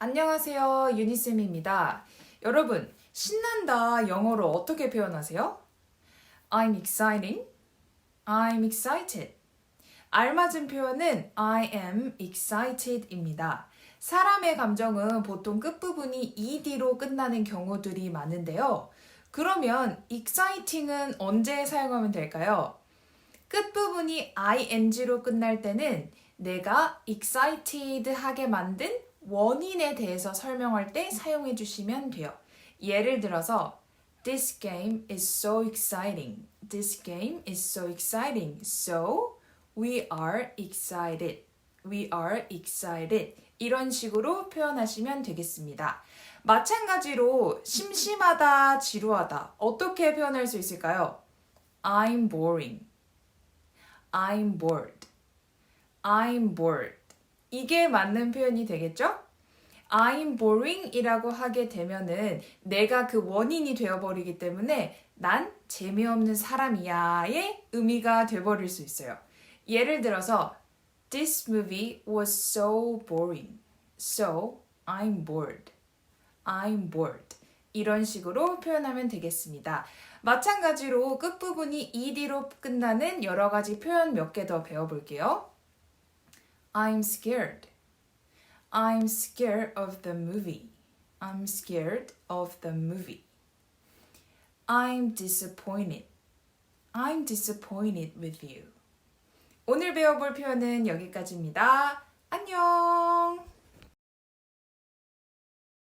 안녕하세요. 유니쌤입니다. 여러분, 신난다 영어로 어떻게 표현하세요? I'm exciting. I'm excited. 알맞은 표현은 I am excited입니다. 사람의 감정은 보통 끝부분이 ed로 끝나는 경우들이 많은데요. 그러면 exciting은 언제 사용하면 될까요? 끝부분이 ing로 끝날 때는 내가 excited 하게 만든 원인에 대해서 설명할 때 사용해 주시면 돼요. 예를 들어서 This game is so exciting. This game is so exciting. So we are excited. We are excited. 이런 식으로 표현하시면 되겠습니다. 마찬가지로 심심하다, 지루하다. 어떻게 표현할 수 있을까요? I'm boring. I'm bored. I'm bored. 이게 맞는 표현이 되겠죠? I'm boring 이라고 하게 되면은 내가 그 원인이 되어버리기 때문에 난 재미없는 사람이야의 의미가 돼버릴 수 있어요. 예를 들어서 This movie was so boring. So I'm bored. I'm bored. 이런 식으로 표현하면 되겠습니다. 마찬가지로 끝부분이 ed로 끝나는 여러 가지 표현 몇 개 더 배워볼게요. I'm scared. I'm scared of the movie. I'm scared of the movie. I'm disappointed. I'm disappointed with you. 오늘 배워볼 표현은 여기까지입니다. 안녕!